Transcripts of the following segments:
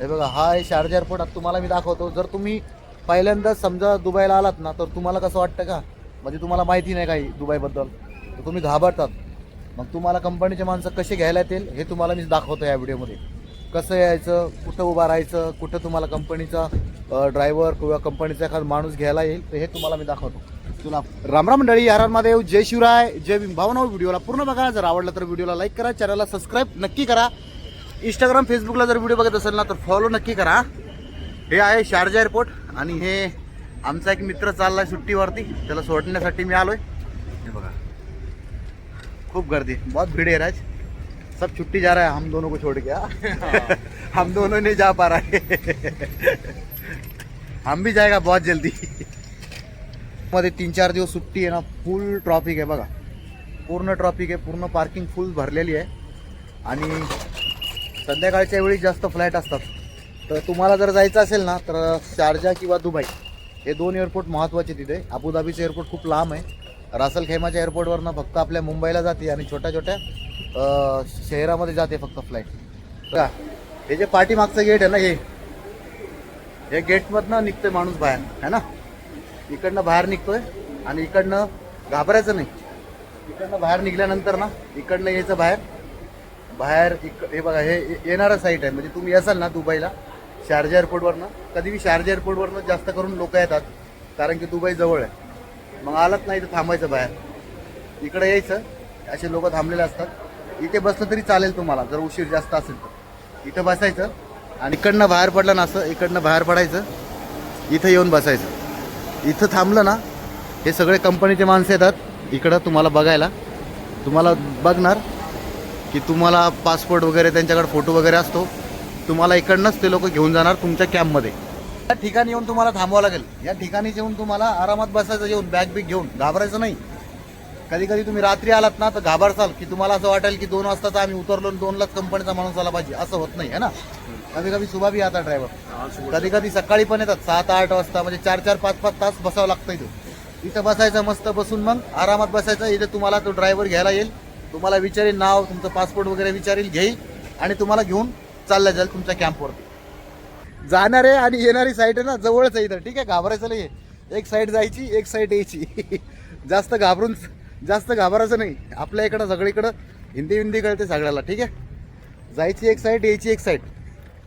हे बघा हा आहे शारजा एअरपोर्ट आता तुम्हाला मी दाखवतो. जर तुम्ही पहिल्यांदाच समजा दुबईला आलात ना तर तुम्हाला कसं वाटतं का? म्हणजे तुम्हाला माहिती नाही काही दुबईबद्दल. तर तुम्ही घाबरतात. मग तुम्हाला कंपनीचे माणसं कसे घ्यायला येतील हे तुम्हाला मी दाखवतो या व्हिडिओमध्ये. कसं यायचं कुठं उभा राहायचं कुठं तुम्हाला कंपनीचा ड्रायव्हर किंवा कंपनीचा एखादा माणूस घ्यायला येईल तर हे तुम्हाला मी दाखवतो. तुला रामराम मंडळी हर महादेव जय शिवराय जय भीम. भावना व्हिडिओला पूर्ण बघा. जर आवडलं तर व्हिडिओला लाईक करा चॅनलला सबस्क्राईब नक्की करा. इंस्टाग्राम फेसबुकला जर व्हिडिओ बघत असेल ना तर फॉलो नक्की करा. हे आहे शारजा एअरपोर्ट आणि हे आमचा एक मित्र चाललाय सुट्टीवरती. त्याला सोडण्यासाठी मी आलोय. हे बघा. खूप गर्दी. बहुत भीड़ है राज. सब छुट्टी जा रहा है. हम दोनों को छोड़ के हाँ? हम दोनों नहीं जा पा रहे हम भी जाएगा बहुत जल्दी. मध्ये तीन चार दिवस सुट्टी आहे ना फुल ट्रॉफिक आहे बघा. पूर्ण ट्रॉफिक आहे पूर्ण पार्किंग फुल भरलेली आहे. आणि संध्याकाळच्या वेळी जास्त फ्लाईट असतात. तर तुम्हाला जर जायचं असेल ना तर शारजा किंवा दुबई हे दोन एअरपोर्ट महत्त्वाचे तिथे. अबुधाबीचं एअरपोर्ट खूप लांब आहे. रासल खेमाच्या एअरपोर्टवरनं फक्त आपल्या मुंबईला जाते आणि छोट्या छोट्या शहरामध्ये जाते फक्त फ्लाईट. का हे जे पाठीमागचं गेट आहे ना हे. हे गेटमधनं निघतोय माणूस बाहेर है ना? इकडनं बाहेर निघतोय आणि इकडनं घाबरायचं नाही. इकडनं बाहेर निघल्यानंतर ना इकडनं यायचं बाहेर. बाहेर इक हे बघा हे येणारं साईट आहे. म्हणजे तुम्ही असाल ना दुबईला शारजा एअरपोर्टवरनं कधी बी शारजा एअरपोर्टवरनं जास्त करून लोक येतात कारण की दुबई जवळ आहे. मग आलात नाही तर थांबायचं बाहेर. इकडे यायचं असे लोक थांबलेले असतात. इथे बसलं तरी चालेल तुम्हाला जर उशीर जास्त असेल तर. इथं बसायचं आणि इकडनं बाहेर पडलं ना असं इकडनं बाहेर पडायचं इथं येऊन बसायचं. इथं थांबलं ना हे सगळे कंपनीचे माणसं येतात इकडं तुम्हाला बघायला. तुम्हाला बघणार की तुम्हाला पासपोर्ट वगैरे त्यांच्याकडे फोटो वगैरे असतो. तुम्हाला इकडनंच ते लोक घेऊन जाणार तुमच्या कॅम्पमध्ये या ठिकाणी येऊन तुम्हाला थांबावं लागेल. या ठिकाणी येऊन तुम्हाला आरामात बसायचं येऊन बॅग बिग घेऊन. घाबरायचं नाही. कधी कधी तुम्ही रात्री आलात ना तर घाबरसाल. की तुम्हाला असं वाटेल की दोन वाजताचा आम्ही उतरलो दोनलाच कंपनीचा माणूस आला पाहिजे. असं होत नाही है ना? कधी कधी सुबह आता ड्रायव्हर कधी कधी सकाळी पण येतात. सात आठ वाजता म्हणजे चार चार पाच पाच तास बसावं लागतं इथं. इथं बसायचं मस्त बसून मग आरामात बसायचं. इथे तुम्हाला तो ड्रायव्हर घ्यायला येईल. तुम्हाला विचारेल नाव तुमचं पासपोर्ट वगैरे विचारेल घेईल आणि तुम्हाला घेऊन चालल्या जाईल तुमच्या कॅम्पवरती. जाणारे आणि येणारी साईड आहे ना जवळच आहे इथं. ठीक आहे घाबरायचं नाही एक साईड जायची एक साईड यायची. जास्त घाबरून जास्त घाबरायचं नाही. आपल्या इकडं सगळीकडं हिंदी हिंदी कळते सगळ्याला. ठीक आहे? जायची एक साईड यायची एक साईड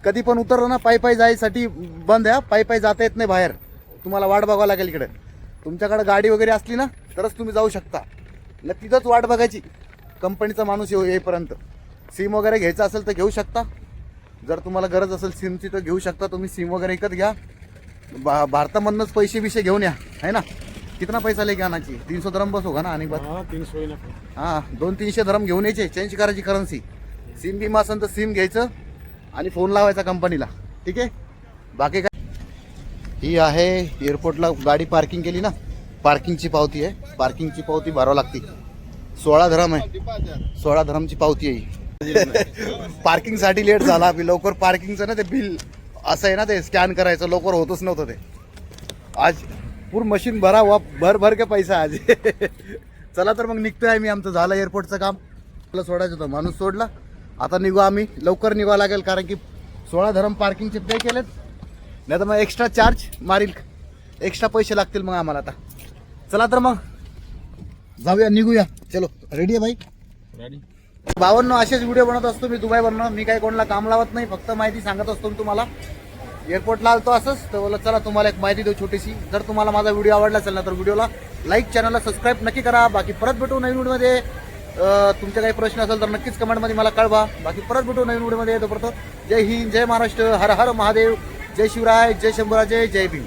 कधी पण उतरलं ना पायी पायी जायसाठी बंद आहे पायी पायी जाता येत नाही बाहेर. तुम्हाला वाट बघावं लागेल इकडे. तुमच्याकडे गाडी वगैरे असली ना तरच तुम्ही जाऊ शकता. न तिथंच वाट बघायची. कंपनीचा माणूस येऊ येईपर्यंत. सिम वगैरे घ्यायचं असेल तर घेऊ शकता. जर तुम्हाला गरज असेल सिमची तर घेऊ शकता. तुम्ही सिम वगैरे विकत घ्या. बा भारतामधनंच पैसे बिशे घेऊन या. है ना? कितना पैसा लेके आणायची? तीनशे धरम बस होगा ना आणि बस? तीन सौ ना हां दोन तीनशे धरम घेऊन यायचे. चेंज करायची करन्सी सिम बिम असेल तर सिम घ्यायचं आणि फोन लावायचा कंपनीला ठीक आहे? बाकी काय? ही आहे एअरपोर्टला गाडी पार्किंग केली ना? पार्किंगची पावती आहे. पार्किंगची पावती भरावं लागते. सोळा धरम आहे. सोळा धरमची पावती आहे. पार्किंगसाठी लेट झाला मी लवकर पार्किंगचं ना ते बिल असं आहे ना ते स्कॅन करायचं. लवकर होतच नव्हतं ते. आज पूर्ण मशीन भरा वा भर भर के पैसा आज. चला तर मग निघतोय आम्ही. आमचं झालं एअरपोर्टचं काम. आपलं सोडायचं होतं. माणूस सोडला. आता निघू आम्ही. लवकर निघावं लागेल कारण की सोळा धरम पार्किंगचे पे केलेत. नाही तर मग एक्स्ट्रा चार्ज मारील. एक्स्ट्रा पैसे लागतील मग आम्हाला आता. चला तर मग. जाऊया निघूया. चलो रेडी आहे भाई? रेडी बावन्न असेच व्हिडिओ बनवत असतो मी दुबईवरनं. मी काही कोणाला काम लावत नाही फक्त माहिती सांगत असतो मी तुम्हाला. एअरपोर्टला आलतो असंच तर बोला चला तुम्हाला एक माहिती देऊ छोटीशी. जर तुम्हाला माझा व्हिडिओ आवडला असेल ना तर व्हिडिओला लाईक चॅनलला सबस्क्राईब नक्की करा. बाकी परत भेटू नवीन व्हिडिओमध्ये तुमचे काही प्रश्न असेल तर नक्कीच कमेंटमध्ये मला कळवा. बाकी परत भेटू नवीन व्हिडिओमध्ये तोपर्यंत जय हिंद जय महाराष्ट्र. हर हर महादेव. जय शिवराय जय शंभूराजे जय भीम.